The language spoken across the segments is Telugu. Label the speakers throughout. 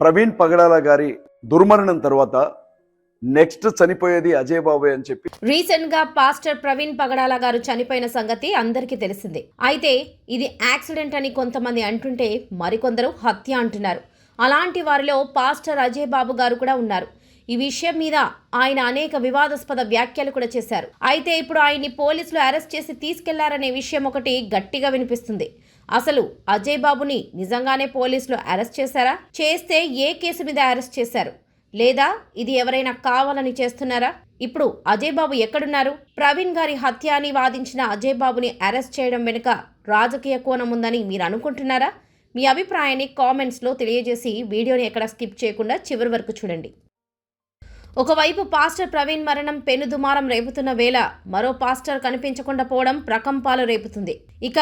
Speaker 1: ప్రవీణ్ పగడాల గారి దుర్మరణం తర్వాత నెక్స్ట్ చనిపోయేది అజయ్ బాబాయ్ అని చెప్పి
Speaker 2: రీసెంట్గా పాస్టర్ ప్రవీణ్ పగడాల గారు చనిపోయిన సంగతి అందరికీ తెలిసిందే. అయితే ఇది యాక్సిడెంట్ అని కొంతమంది అంటుంటే మరికొందరు హత్య అంటున్నారు. అలాంటి వారిలో పాస్టర్ అజయ్ బాబు గారు కూడా ఉన్నారు. ఈ విషయం మీద ఆయన అనేక వివాదాస్పద వ్యాఖ్యలు కూడా చేశారు. అయితే ఇప్పుడు ఆయన్ని పోలీసులు అరెస్ట్ చేసి తీసుకెళ్ళారనే విషయం ఒకటి గట్టిగా వినిపిస్తుంది. అసలు అజయ్ బాబుని నిజంగానే పోలీసులు అరెస్ట్ చేశారా? చేస్తే ఏ కేసు మీద అరెస్ట్ చేశారు? లేదా ఇది ఎవరైనా కావాలని చేస్తున్నారా? ఇప్పుడు అజయ్ బాబు ఎక్కడున్నారు? ప్రవీణ్ గారి హత్య అని వాదించిన అజయ్ బాబుని అరెస్ట్ చేయడం వెనుక రాజకీయ కోణం ఉందని మీరు అనుకుంటున్నారా? మీ అభిప్రాయాన్ని కామెంట్స్లో తెలియజేసి వీడియోని ఎక్కడ స్కిప్ చేయకుండా చివరి వరకు చూడండి. ఒకవైపు పాస్టర్ ప్రవీణ్ మరణం పెనుదుమారం రేపుతున్న వేళ మరో పాస్టర్ కనిపించకుండా పోవడం ప్రకంపాలు రేపుతుంది. ఇక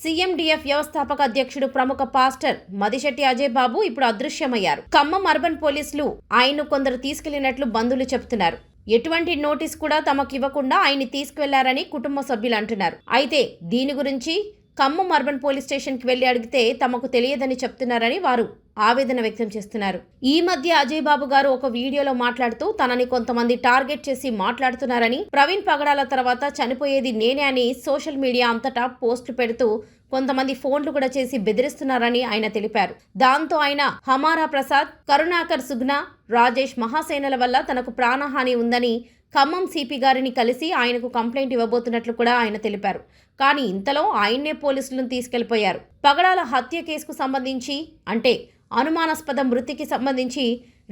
Speaker 2: సీఎండిఎఫ్ వ్యవస్థాపక అధ్యక్షుడు ప్రముఖ పాస్టర్ మదిశెట్టి అజయ్ బాబు ఇప్పుడు అదృశ్యమయ్యారు. ఖమ్మం అర్బన్ పోలీసులు ఆయన్ను కొందరు తీసుకెళ్ళినట్లు బంధువులు చెబుతున్నారు. ఎటువంటి నోటీస్ కూడా తమకు ఇవ్వకుండా ఆయన్ని తీసుకువెళ్ళారని కుటుంబ సభ్యులు అంటున్నారు. అయితే దీని గురించి ఖమ్మం అర్బన్ పోలీస్ స్టేషన్కి వెళ్ళి అడిగితే తమకు తెలియదని చెప్తున్నారని వారు ఆవేదన వ్యక్తం చేస్తున్నారు. ఈ మధ్య అజయ్ బాబు గారు ఒక వీడియోలో మాట్లాడుతూ తనని కొంతమంది టార్గెట్ చేసి మాట్లాడుతున్నారని ప్రవీణ్ పగడాల తర్వాత చనిపోయేది నేనే అని సోషల్ మీడియా అంతటా పోస్టులు పెడుతూ కొంతమంది ఫోన్లు కూడా చేసి బెదిరిస్తున్నారని ఆయన తెలిపారు. దాంతో ఆయన హమారా ప్రసాద్ కరుణాకర్ సుగ్న రాజేష్ మహాసేనల వల్ల తనకు ప్రాణహాని ఉందని ఖమ్మం సిపి గారిని కలిసి ఆయనకు కంప్లైంట్ ఇవ్వబోతున్నట్లు కూడా ఆయన తెలిపారు. కానీ ఇంతలో ఆయన్నే పోలీసులను తీసుకెళ్ళిపోయారు. పగడాల హత్య కేసుకు సంబంధించి అంటే అనుమానాస్పద మృతికి సంబంధించి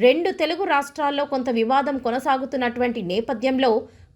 Speaker 2: రెండు తెలుగు రాష్ట్రాల్లో కొంత వివాదం కొనసాగుతున్నటువంటి నేపథ్యంలో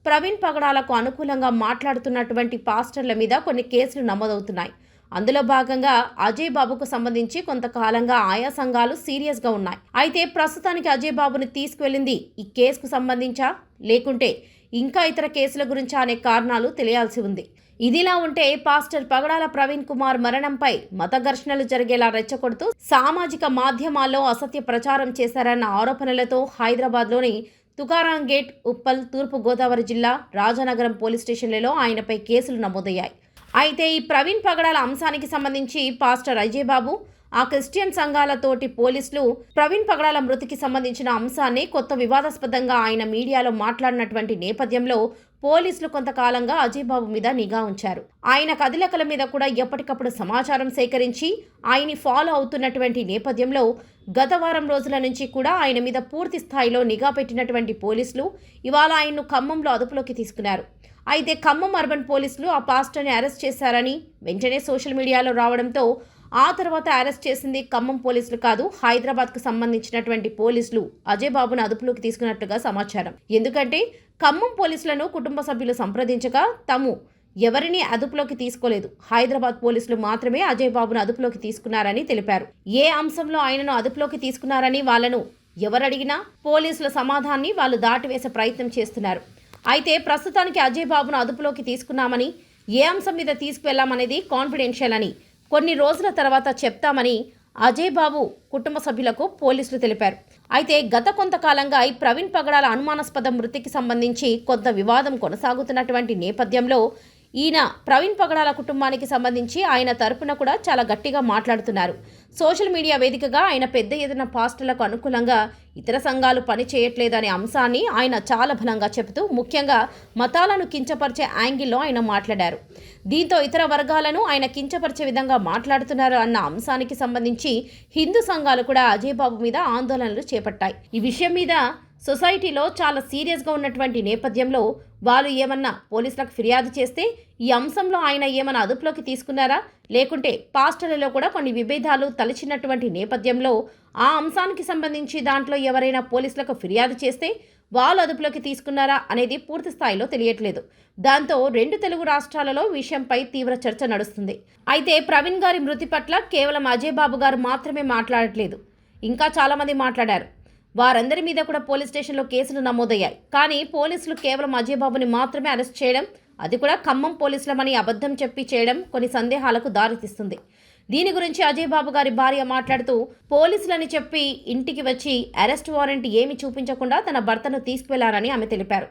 Speaker 2: ప్రవీణ్ పగడాలకు అనుకూలంగా మాట్లాడుతున్నటువంటి పాస్టర్ల మీద కొన్ని కేసులు నమోదవుతున్నాయి. అందులో భాగంగా అజయ్ బాబుకు సంబంధించి కొంతకాలంగా ఆయా సంఘాలు సీరియస్గా ఉన్నాయి. అయితే ప్రస్తుతానికి అజయ్ బాబుని తీసుకువెళ్ళింది ఈ కేసుకు సంబంధించా? లేకుంటే ఇంకా ఇతర కేసుల గురించా అనే కారణాలు తెలియాల్సి ఉంది. ఇదిలా ఉంటే పాస్టర్ పగడాల ప్రవీణ్ కుమార్ మరణంపై మత ఘర్షణలు జరిగేలా రెచ్చగొడుతూ సామాజిక మాధ్యమాల్లో అసత్య ప్రచారం చేశారన్న ఆరోపణలతో హైదరాబాద్లోని తుకారాం గేట్ ఉప్పల్ తూర్పు గోదావరి జిల్లా రాజానగరం పోలీస్ స్టేషన్లలో ఆయనపై కేసులు నమోదయ్యాయి. అయితే ఈ ప్రవీణ్ పగడాల అంశానికి సంబంధించి పాస్టర్ అజయ్ బాబు ఆ క్రిస్టియన్ సంఘాలతోటి పోలీసులు ప్రవీణ్ పగడాల మృతికి సంబంధించిన అంశాన్ని కొత్త వివాదాస్పదంగా ఆయన మీడియాలో మాట్లాడినటువంటి నేపథ్యంలో పోలీసులు కొంతకాలంగా అజయ్ బాబు మీద నిఘా ఉంచారు. ఆయన కదలికల మీద కూడా ఎప్పటికప్పుడు సమాచారం సేకరించి ఆయన్ని ఫాలో అవుతున్నటువంటి నేపథ్యంలో గత వారం రోజుల నుంచి కూడా ఆయన మీద పూర్తి స్థాయిలో నిఘా పెట్టినటువంటి పోలీసులు ఇవాళ ఆయన్ను ఖమ్మంలో అదుపులోకి తీసుకున్నారు. అయితే ఖమ్మం అర్బన్ పోలీసులు ఆ పాస్టర్ని అరెస్ట్ చేశారని వెంటనే సోషల్ మీడియాలో రావడంతో ఆ తర్వాత అరెస్ట్ చేసింది ఖమ్మం పోలీసులు కాదు హైదరాబాద్కు సంబంధించినటువంటి పోలీసులు. అజయ్ బాబును అదుపులోకి తీసుకున్నట్టుగా సమాచారం. ఎందుకంటే ఖమ్మం పోలీసులను కుటుంబ సభ్యులు సంప్రదించగా తాము ఎవరిని అదుపులోకి తీసుకోలేదు. హైదరాబాద్ పోలీసులు మాత్రమే అజయ్ బాబును అదుపులోకి తీసుకున్నారని తెలిపారు. ఏ అంశంలో ఆయనను అదుపులోకి తీసుకున్నారని వాళ్ళను ఎవరడిగినా పోలీసుల సమాధాన్ని వాళ్ళు దాటివేసే ప్రయత్నం చేస్తున్నారు. అయితే ప్రస్తుతానికి అజయ్ బాబును అదుపులోకి తీసుకున్నామని ఏ అంశం మీద తీసుకువెళ్ళామనేది కాన్ఫిడెన్షియల్ అని కొన్ని రోజుల తర్వాత చెప్తామని అజయ్ బాబు కుటుంబ సభ్యులకు పోలీసులు తెలిపారు. అయితే గత కొంతకాలంగా ఈ ప్రవీణ్ పగడాల అనుమానాస్పద మృతికి సంబంధించి కొంత వివాదం కొనసాగుతున్నటువంటి నేపథ్యంలో ఈయన ప్రవీణ్ పగడాల కుటుంబానికి సంబంధించి ఆయన తరపున కూడా చాలా గట్టిగా మాట్లాడుతున్నారు. సోషల్ మీడియా వేదికగా ఆయన పెద్ద ఎదిన పాస్టర్లకు అనుకూలంగా ఇతర సంఘాలు పని చేయట్లేదనే అంశాన్ని ఆయన చాలా బలంగా చెబుతూ ముఖ్యంగా మతాలను కించపరిచే యాంగిల్లో ఆయన మాట్లాడారు. దీంతో ఇతర వర్గాలను ఆయన కించపరిచే విధంగా మాట్లాడుతున్నారు అన్న అంశానికి సంబంధించి హిందూ సంఘాలు కూడా అజయ్ బాబు మీద ఆందోళనలు చేపట్టాయి. ఈ విషయం మీద సొసైటీలో చాలా సీరియస్గా ఉన్నటువంటి నేపథ్యంలో వాళ్ళు ఏమన్నా పోలీసులకు ఫిర్యాదు చేస్తే ఈ అంశంలో ఆయన ఏమైనా అదుపులోకి తీసుకున్నారా? లేకుంటే పాస్టర్లలో కూడా కొన్ని విభేదాలు తలచినటువంటి నేపథ్యంలో ఆ అంశానికి సంబంధించి దాంట్లో ఎవరైనా పోలీసులకు ఫిర్యాదు చేస్తే వాళ్ళు అదుపులోకి తీసుకున్నారా అనేది పూర్తి స్థాయిలో తెలియట్లేదు. దాంతో రెండు తెలుగు రాష్ట్రాలలో విషయంపై తీవ్ర చర్చ నడుస్తుంది. అయితే ప్రవీణ్ గారి మృతి పట్ల కేవలం అజయ్ బాబు గారు మాత్రమే మాట్లాడట్లేదు. ఇంకా చాలామంది మాట్లాడారు. వారందరి మీద కూడా పోలీస్ స్టేషన్లో కేసులు నమోదయ్యాయి. కానీ పోలీసులు కేవలం అజయ్ బాబుని మాత్రమే అరెస్ట్ చేయడం అది కూడా ఖమ్మం పోలీసులమని అబద్ధం చెప్పి చేయడం కొన్ని సందేహాలకు దారితీస్తుంది దీని గురించి అజయ్ బాబు గారి భార్య మాట్లాడుతూ పోలీసులని చెప్పి ఇంటికి వచ్చి అరెస్ట్ వారెంట్ ఏమి చూపించకుండా తన భర్తను తీసుకువెళ్ళారని ఆమె తెలిపారు.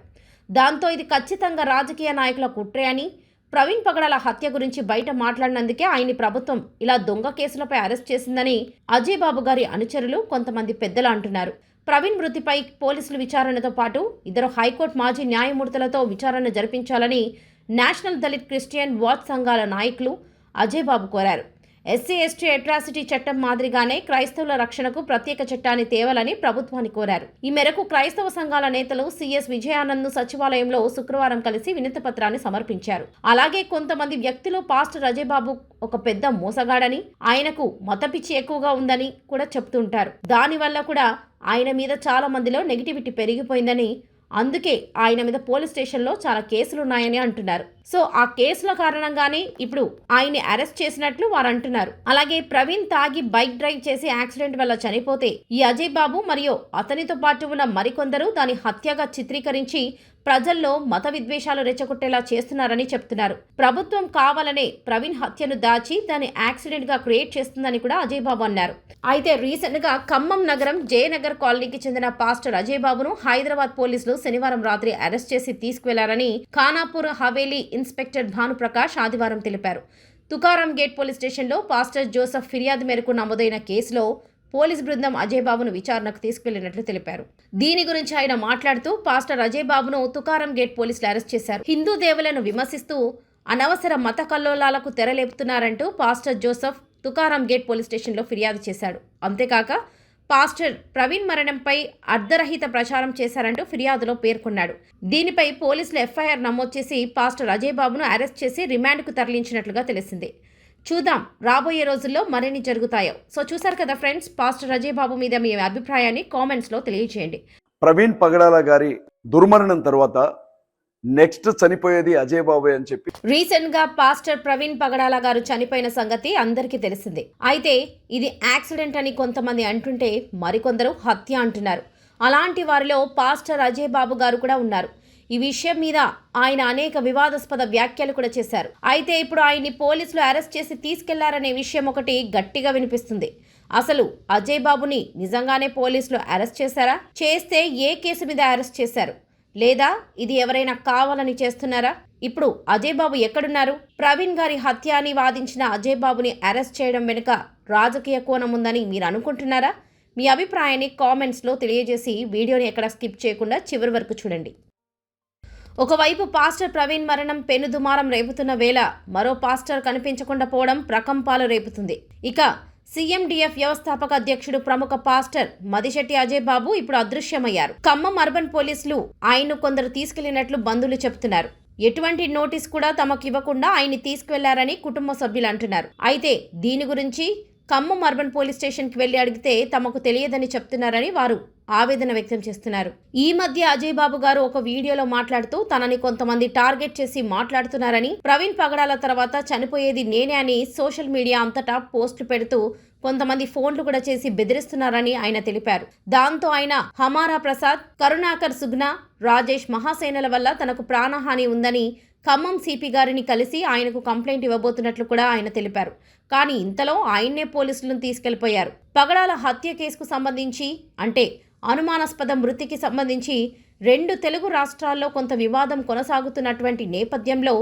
Speaker 2: దాంతో ఇది ఖచ్చితంగా రాజకీయ నాయకుల కుట్రే అని ప్రవీణ్ పగడాల హత్య గురించి బయట మాట్లాడినందుకే ఆయన్ని ప్రభుత్వం ఇలా దొంగ కేసులపై అరెస్ట్ చేసిందని అజయ్ బాబు గారి అనుచరులు కొంతమంది పెద్దలు అంటున్నారు. ప్రవీణ్ మృతిపై పోలీసులు విచారణతో పాటు ఇద్దరు హైకోర్టు మాజీ న్యాయమూర్తులతో విచారణ జరిపించాలని నేషనల్ దళిత్ క్రిస్టియన్ వాచ్ సంఘాల నాయకులు అజయ్ బాబు కోరారు. ఎస్సీ ఎస్టీ అట్రాసిటీ చట్టం మాదిరిగానే క్రైస్తవుల రక్షణకు ప్రత్యేక చట్టాన్ని తేవాలని ప్రభుత్వాన్ని కోరారు. ఈ మేరకు క్రైస్తవ సంఘాల నేతలు సిఎస్ విజయానంద్ సచివాలయంలో శుక్రవారం కలిసి వినతి పత్రాన్ని సమర్పించారు. అలాగే కొంతమంది వ్యక్తులు పాస్టర్ రజయబాబు ఒక పెద్ద మోసగాడని ఆయనకు మతపిచ్చి ఎక్కువగా ఉందని కూడా చెప్తుంటారు. దానివల్ల కూడా ఆయన మీద చాలా మందిలో నెగిటివిటీ పెరిగిపోయిందని అందుకే ఆయన మీద పోలీస్ స్టేషన్లో చాలా కేసులు ఉన్నాయని అంటున్నారు. సో ఆ కేసుల కారణంగానే ఇప్పుడు ఆయన్ని అరెస్ట్ చేసినట్లు వారు అంటున్నారు. అలాగే ప్రవీణ్ తాగి బైక్ డ్రైవ్ చేసి యాక్సిడెంట్ వల్ల చనిపోతే ఈ అజయ్ బాబు మరియు అతనితో పాటు ఉన్న మరికొందరు దాని హత్యగా చిత్రీకరించి ప్రజల్లో మత విద్వేషాలు రెచ్చగొట్టేలా చేస్తున్నారని చెప్తున్నారు. ప్రభుత్వం కావాలనే ప్రవీణ్ హత్యను దాచి దాన్ని యాక్సిడెంట్గా క్రియేట్ చేస్తుందని కూడా అజయ్ బాబు అన్నారు. అయితే రీసెంట్గా ఖమ్మం నగరం జయనగర్ కాలనీకి చెందిన పాస్టర్ అజయ్ బాబును హైదరాబాద్ పోలీసులు శనివారం రాత్రి అరెస్ట్ చేసి తీసుకువెళ్ళారని ఖానాపూర్ హవేలీ ఇన్స్పెక్టర్ భానుప్రకాష్ ఆదివారం తెలిపారు. తుకారం గేట్ పోలీస్ స్టేషన్లో పాస్టర్ జోసెఫ్ ఫిర్యాదు మేరకు నమోదైన కేసులో పోలీస్ బృందం అజయ్ బాబును విచారణకు తీసుకువెళ్ళినట్లు తెలిపారు. దీని గురించి ఆయన మాట్లాడుతూ పాస్టర్ అజయ్ బాబును తుకారం గేట్ పోలీసులు అరెస్ట్ చేశారు. హిందూ దేవులను విమర్శిస్తూ అనవసర మత కల్లోలాలకు తెరలేపుతున్నారంటూ pastor Joseph Tukaram gate police స్టేషన్లో ఫిర్యాదు చేశాడు. అంతేకాక పాస్టర్ ప్రవీణ్ మరణంపై అర్ధరహిత ప్రచారం చేశారంటూ ఫిర్యాదులో పేర్కొన్నాడు. దీనిపై పోలీసులు ఎఫ్ఐఆర్ నమోదు చేసి పాస్టర్ అజయ్ బాబును అరెస్ట్ చేసి రిమాండ్కు తరలించినట్లుగా తెలిసింది. చూద్దాం రాబోయే రోజుల్లో మరిన్ని జరుగుతాయో. సో చూసారు కదా ఫ్రెండ్స్ పాస్టర్ అజయ్ బాబు మీద మీ అభిప్రాయాన్ని కామెంట్స్లో తెలియజేయండి
Speaker 1: ప్రవీణ్ పగడాల గారి దుర్మరణం తర్వాత నెక్స్ట్ చనిపోయేది అజయ్ బాబే అని చెప్పి.
Speaker 2: రీసెంట్గా పాస్టర్ ప్రవీణ్ పగడాల గారు చనిపోయిన సంగతి అందరికీ తెలిసిందే. అయితే ఇది యాక్సిడెంట్ అని కొంతమంది అంటుంటే మరికొందరు హత్య అంటున్నారు. అలాంటి వారిలో పాస్టర్ అజయ్ బాబు గారు కూడా ఉన్నారు. ఈ విషయం మీద ఆయన అనేక వివాదాస్పద వ్యాఖ్యలు కూడా చేశారు. అయితే ఇప్పుడు ఆయన్ని పోలీసులు అరెస్ట్ చేసి తీసుకెళ్ళారనే విషయం ఒకటి గట్టిగా వినిపిస్తుంది. అసలు అజయ్ బాబుని నిజంగానే పోలీసులు అరెస్ట్ చేశారా? చేస్తే ఏ కేసు మీద అరెస్ట్ చేశారు? లేదా ఇది ఎవరైనా కావాలని చేస్తున్నారా? ఇప్పుడు అజయ్ బాబు ఎక్కడున్నారు? ప్రవీణ్ గారి హత్య అని వాదించిన అజయ్ బాబుని అరెస్ట్ చేయడం వెనుక రాజకీయ కోణం ఉందని మీరు అనుకుంటున్నారా? మీ అభిప్రాయాన్ని కామెంట్స్లో తెలియజేసి వీడియోని ఎక్కడ స్కిప్ చేయకుండా చివరి వరకు చూడండి. ఒకవైపు పాస్టర్ ప్రవీణ్ మరణం పెనుదుమారం రేపుతున్న వేళ మరో పాస్టర్ కనిపించకుండా పోవడం ప్రకంపాలు రేపుతుంది. ఇక సీఎండిఎఫ్ వ్యవస్థాపక అధ్యక్షుడు ప్రముఖ పాస్టర్ మదిశెట్టి అజయ్ బాబు ఇప్పుడు అదృశ్యమయ్యారు. ఖమ్మం అర్బన్ పోలీసులు ఆయన్ను కొందరు తీసుకెళ్ళినట్లు బంధువులు చెబుతున్నారు. ఎటువంటి నోటీస్ కూడా తమకు ఇవ్వకుండా ఆయన్ని తీసుకువెళ్ళారని కుటుంబ సభ్యులు అంటున్నారు. అయితే దీని గురించి ఖమ్మం అర్బన్ పోలీస్ స్టేషన్కి వెళ్ళి అడిగితే తమకు తెలియదని చెప్తున్నారని వారు ఆవేదన వ్యక్తం చేస్తున్నారు. ఈ మధ్య అజయ్ బాబు గారు ఒక వీడియోలో మాట్లాడుతూ తనని కొంతమంది టార్గెట్ చేసి మాట్లాడుతున్నారని ప్రవీణ్ పగడాల తర్వాత చనిపోయేది నేనే అని సోషల్ మీడియా అంతటా పోస్టులు పెడుతూ కొంతమంది ఫోన్లు కూడా చేసి బెదిరిస్తున్నారని ఆయన తెలిపారు. దాంతో ఆయన హమారా ప్రసాద్ కరుణాకర్ సుగ్న రాజేష్ మహాసేనల వల్ల తనకు ప్రాణహాని ఉందని ఖమ్మం సిపి గారిని కలిసి ఆయనకు కంప్లైంట్ ఇవ్వబోతున్నట్లు కూడా ఆయన తెలిపారు. కానీ ఇంతలో ఆయన్నే పోలీసులను తీసుకెళ్ళిపోయారు. పగడాల హత్య కేసుకు సంబంధించి అంటే అనుమానాస్పద మృతికి సంబంధించి రెండు తెలుగు రాష్ట్రాల్లో కొంత వివాదం కొనసాగుతున్నటువంటి నేపథ్యంలో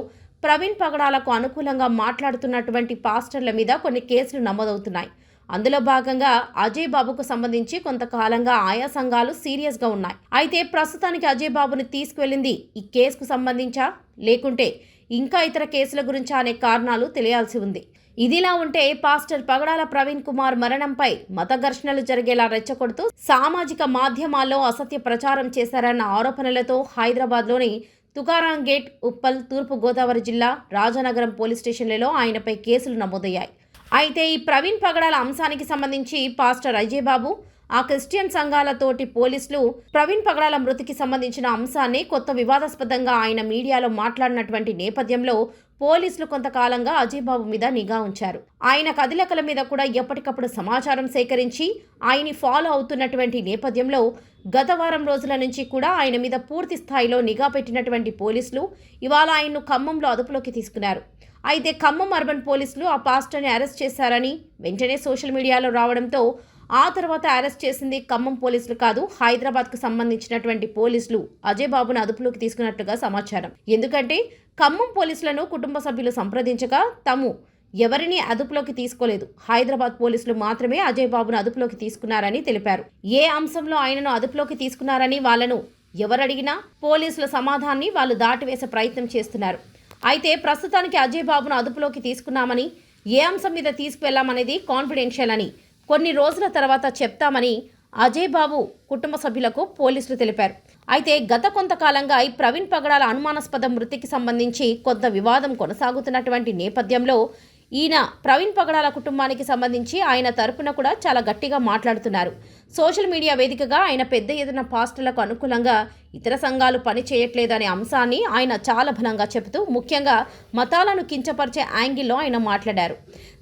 Speaker 2: ప్రవీణ్ పగడాలకు అనుకూలంగా మాట్లాడుతున్నటువంటి పాస్టర్ల మీద కొన్ని కేసులు నమోదవుతున్నాయి. అందులో భాగంగా అజయ్ బాబుకు సంబంధించి కొంతకాలంగా ఆయా సంఘాలు సీరియస్గా ఉన్నాయి. అయితే ప్రస్తుతానికి అజయ్ బాబుని తీసుకువెళ్ళింది ఈ కేసుకు సంబంధించా? లేకుంటే ఇంకా ఇతర కేసుల గురించా అనే కారణాలు తెలియాల్సి ఉంది. ఇదిలా ఉంటే పాస్టర్ పగడాల ప్రవీణ్ కుమార్ మరణంపై మత ఘర్షణలు జరిగేలా రెచ్చగొడుతూ సామాజిక మాధ్యమాల్లో అసత్య ప్రచారం చేశారన్న ఆరోపణలతో హైదరాబాద్లోని తుకారాం గేట్ ఉప్పల్ తూర్పు గోదావరి జిల్లా రాజానగరం పోలీస్ స్టేషన్లలో ఆయనపై కేసులు నమోదయ్యాయి. అయితే ఈ ప్రవీణ్ పగడాల అంశానికి సంబంధించి పాస్టర్ అజయ్ బాబు ఆ క్రిస్టియన్ సంఘాలతోటి పోలీసులు ప్రవీణ్ పగడాల మృతికి సంబంధించిన అంశాన్ని కొత్త వివాదాస్పదంగా ఆయన మీడియాలో మాట్లాడినటువంటి నేపథ్యంలో పోలీసులు కొంతకాలంగా అజయ్ బాబు మీద నిఘా ఉంచారు. ఆయన కదిలకల మీద కూడా ఎప్పటికప్పుడు సమాచారం సేకరించి ఆయన్ని ఫాలో అవుతున్నటువంటి నేపథ్యంలో గత వారం రోజుల నుంచి కూడా ఆయన మీద పూర్తి స్థాయిలో నిఘా పెట్టినటువంటి పోలీసులు ఇవాళ ఆయన్ను ఖమ్మంలో అదుపులోకి తీసుకున్నారు. అయితే ఖమ్మం అర్బన్ పోలీసులు ఆ పాస్టర్ని అరెస్ట్ చేశారని వెంటనే సోషల్ మీడియాలో రావడంతో ఆ తర్వాత అరెస్ట్ చేసింది ఖమ్మం పోలీసులు కాదు హైదరాబాద్కు సంబంధించినటువంటి పోలీసులు. అజయ్ బాబును అదుపులోకి తీసుకున్నట్లుగా సమాచారం. ఎందుకంటే ఖమ్మం పోలీసులను కుటుంబ సభ్యులు సంప్రదించగా తాము ఎవరిని అదుపులోకి తీసుకోలేదు. హైదరాబాద్ పోలీసులు మాత్రమే అజయ్ బాబును అదుపులోకి తీసుకున్నారని తెలిపారు. ఏ అంశంలో ఆయనను అదుపులోకి తీసుకున్నారని వాళ్ళను ఎవరడిగినా పోలీసుల సమాధానాన్ని వాళ్ళు దాటివేసే ప్రయత్నం చేస్తున్నారు. అయితే ప్రస్తుతానికి అజయ్ బాబును అదుపులోకి తీసుకున్నామని ఏ అంశం మీద తీసుకువెళ్ళామనేది కాన్ఫిడెన్షియల్ అని కొన్ని రోజుల తర్వాత చెప్తామని అజయ్ బాబు కుటుంబ సభ్యులకు పోలీసులు తెలిపారు. అయితే గత కొంతకాలంగా ఈ ప్రవీణ్ పగడాల అనుమానాస్పద మృతికి సంబంధించి కొంత వివాదం కొనసాగుతున్నటువంటి నేపథ్యంలో ఈయన ప్రవీణ్ పగడాల కుటుంబానికి సంబంధించి ఆయన తరపున కూడా చాలా గట్టిగా మాట్లాడుతున్నారు. సోషల్ మీడియా వేదికగా ఆయన పెద్ద ఎదున పాస్టర్లకు అనుకూలంగా ఇతర సంఘాలు పని చేయట్లేదనే అంశాన్ని ఆయన చాలా బలంగా చెబుతూ ముఖ్యంగా మతాలను కించపరిచే యాంగిల్లో ఆయన మాట్లాడారు.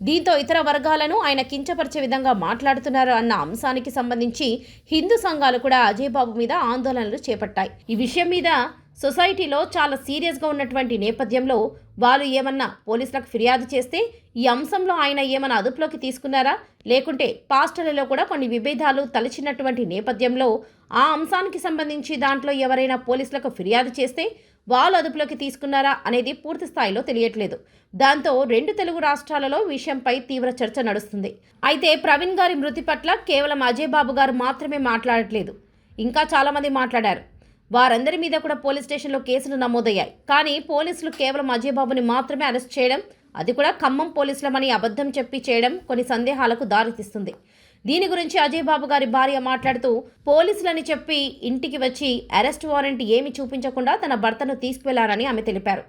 Speaker 2: దీంతో ఇతర వర్గాలను ఆయన కించపరిచే విధంగా మాట్లాడుతున్నారు అన్న అంశానికి సంబంధించి హిందూ సంఘాలు కూడా అజయ్ బాబు మీద ఆందోళనలు చేపట్టాయి. ఈ విషయం మీద సొసైటీలో చాలా సీరియస్గా ఉన్నటువంటి నేపథ్యంలో వాళ్ళు ఏమన్నా పోలీసులకు ఫిర్యాదు చేస్తే ఈ అంశంలో ఆయన ఏమైనా అదుపులోకి తీసుకున్నారా? లేకుంటే పాస్టర్లలో కూడా కొన్ని విభేదాలు తలచినటువంటి నేపథ్యంలో ఆ అంశానికి సంబంధించి దాంట్లో ఎవరైనా పోలీసులకు ఫిర్యాదు చేస్తే వాళ్ళు అదుపులోకి తీసుకున్నారా అనేది పూర్తి స్థాయిలో తెలియట్లేదు. దాంతో రెండు తెలుగు రాష్ట్రాలలో విషయంపై తీవ్ర చర్చ నడుస్తుంది. అయితే ప్రవీణ్ గారి మృతి పట్ల కేవలం అజయ్ బాబు గారు మాత్రమే మాట్లాడట్లేదు. ఇంకా చాలామంది మాట్లాడారు. వారందరి మీద కూడా పోలీస్ స్టేషన్లో కేసులు నమోదయ్యాయి. కానీ పోలీసులు కేవలం అజయ్ బాబుని మాత్రమే అరెస్ట్ చేయడం అది కూడా ఖమ్మం పోలీసులమని అబద్ధం చెప్పి చేయడం కొన్ని సందేహాలకు దారితీస్తుంది దీని గురించి అజయ్ బాబు గారి భార్య మాట్లాడుతూ పోలీసులని చెప్పి ఇంటికి వచ్చి అరెస్ట్ వారెంట్ ఏమి చూపించకుండా తన భర్తను తీసుకువెళ్ళారని ఆమె తెలిపారు.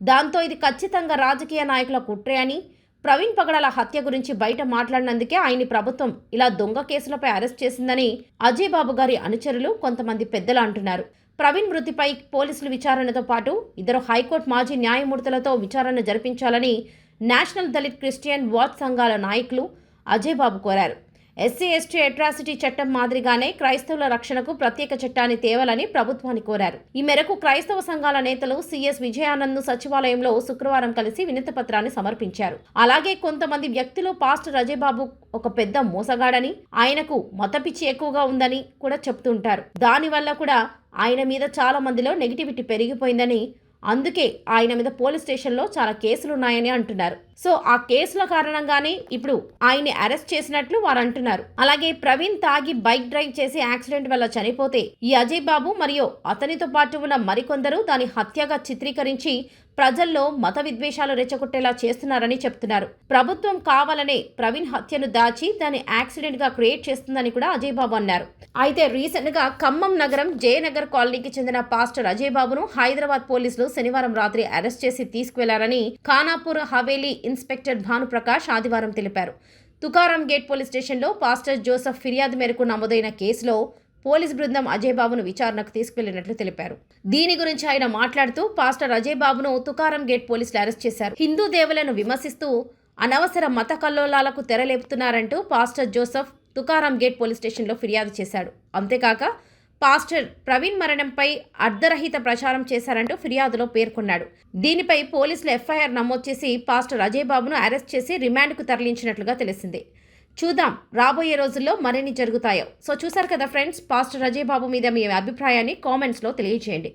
Speaker 2: దాంతో ఇది ఖచ్చితంగా రాజకీయ నాయకుల కుట్రే అని ప్రవీణ్ పగడాల హత్య గురించి బయట మాట్లాడినందుకే ఆయన్ని ప్రభుత్వం ఇలా దొంగ కేసులపై అరెస్ట్ చేసిందని అజయ్ బాబు గారి అనుచరులు కొంతమంది పెద్దలు అంటున్నారు. ప్రవీణ్ మృతిపై పోలీసులు విచారణతో పాటు ఇద్దరు హైకోర్టు మాజీ న్యాయమూర్తులతో విచారణ జరిపించాలని నేషనల్ దళిత్ క్రిస్టియన్ వాచ్ సంఘాల నాయకులు అజయ్ బాబు కోరారు. ఎస్సీ ఎస్టీ అట్రాసిటీ చట్టం మాదిరిగానే క్రైస్తవుల రక్షణకు ప్రత్యేక చట్టాన్ని తేవాలని ప్రభుత్వాన్ని కోరారు. ఈ మేరకు క్రైస్తవ సంఘాల నేతలు సిఎస్ విజయానంద్ సచివాలయంలో శుక్రవారం కలిసి వినతి పత్రాన్ని సమర్పించారు. అలాగే కొంతమంది వ్యక్తులు పాస్టర్ రజయబాబు ఒక పెద్ద మోసగాడని ఆయనకు మతపిచ్చి ఎక్కువగా ఉందని కూడా చెప్తుంటారు. దానివల్ల కూడా ఆయన మీద చాలా మందిలో నెగిటివిటీ పెరిగిపోయిందని అందుకే ఆయన మీద పోలీస్ స్టేషన్లో చాలా కేసులు ఉన్నాయని అంటున్నారు. సో ఆ కేసుల కారణంగానే ఇప్పుడు ఆయన్ని అరెస్ట్ చేసినట్లు వారు అంటున్నారు. అలాగే ప్రవీణ్ తాగి బైక్ డ్రైవ్ చేసి యాక్సిడెంట్ వల్ల చనిపోతే ఈ అజయ్ బాబు మరియు అతనితో పాటు ఉన్న మరికొందరు దాని హత్యగా చిత్రీకరించి ప్రజల్లో మత విద్వేషాలు రెచ్చగొట్టేలా చేస్తున్నారని చెప్తున్నారు. ప్రభుత్వం కావాలనే ప్రవీణ్ హత్యను దాచి దాన్ని యాక్సిడెంట్గా క్రియేట్ చేస్తుందని కూడా అజయ్ బాబు అన్నారు. అయితే రీసెంట్గా ఖమ్మం నగరం జయనగర్ కాలనీకి చెందిన పాస్టర్ అజయ్ బాబును హైదరాబాద్ పోలీసులు శనివారం రాత్రి అరెస్ట్ చేసి తీసుకువెళ్ళారని ఖానాపూర్ హవేలీ ఇన్స్పెక్టర్ భానుప్రకాష్ ఆదివారం తెలిపారు. తుకారం గేట్ పోలీస్ స్టేషన్లో పాస్టర్ జోసెఫ్ ఫిర్యాదు మేరకు నమోదైన కేసులో పోలీస్ బృందం అజయ్ బాబును విచారణకు తీసుకువెళ్ళినట్లు తెలిపారు. దీని గురించి ఆయన మాట్లాడుతూ పాస్టర్ అజయ్ బాబును తుకారం గేట్ పోలీసులు అరెస్ట్ చేశారు. హిందూ దేవులను విమర్శిస్తూ అనవసర మత కల్లోలాలకు తెరలేపుతున్నారంటూ pastor Joseph Tukaram gate police స్టేషన్లో ఫిర్యాదు చేశాడు. అంతేకాక పాస్టర్ ప్రవీణ్ మరణంపై అర్ధరహిత ప్రచారం చేశారంటూ ఫిర్యాదులో పేర్కొన్నాడు. దీనిపై పోలీసులు ఎఫ్ఐఆర్ నమోదు చేసి పాస్టర్ అజయ్ బాబును అరెస్ట్ చేసి రిమాండ్కు తరలించినట్లుగా తెలిసింది. చూద్దాం రాబోయే రోజుల్లో మరిన్ని జరుగుతాయో. సో చూసారు కదా ఫ్రెండ్స్ పాస్టర్ అజయ్ బాబు మీద మీ అభిప్రాయాన్ని కామెంట్స్లో తెలియజేయండి